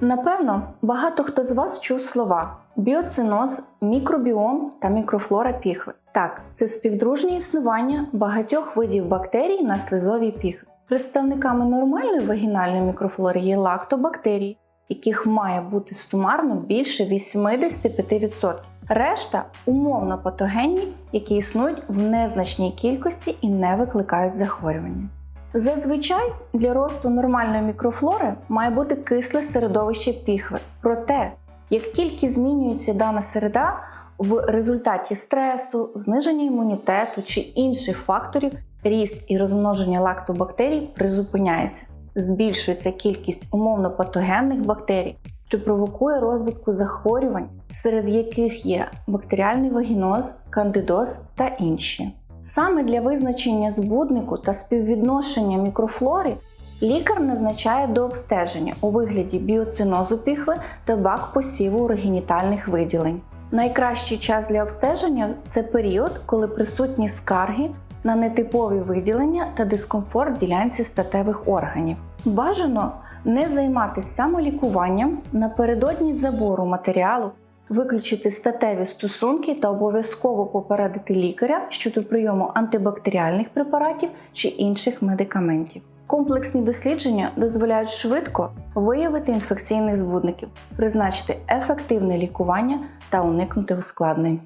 Напевно, багато хто з вас чув слова біоциноз, мікробіом та мікрофлора піхви. Так, це співдружнє існування багатьох видів бактерій на слизовій піхві. Представниками нормальної вагінальної мікрофлори є лактобактерії, яких має бути сумарно більше 85%. Решта умовно патогенні, які існують в незначній кількості і не викликають захворювання. Зазвичай для росту нормальної мікрофлори має бути кисле середовище піхви. Проте, як тільки змінюється дана середа, в результаті стресу, зниження імунітету чи інших факторів ріст і розмноження лактобактерій призупиняється. Збільшується кількість умовно патогенних бактерій, що провокує розвитку захворювань, серед яких є бактеріальний вагіноз, кандидоз та інші. Саме для визначення збуднику та співвідношення мікрофлори лікар назначає до обстеження у вигляді біоцинозу піхви та бак посіву урогенітальних виділень. Найкращий час для обстеження це період, коли присутні скарги на нетипові виділення та дискомфорт ділянці статевих органів. Бажано не займатися самолікуванням напередодні забору матеріалу, виключити статеві стосунки та обов'язково попередити лікаря щодо прийому антибактеріальних препаратів чи інших медикаментів. Комплексні дослідження дозволяють швидко виявити інфекційних збудників, призначити ефективне лікування та уникнути ускладнень.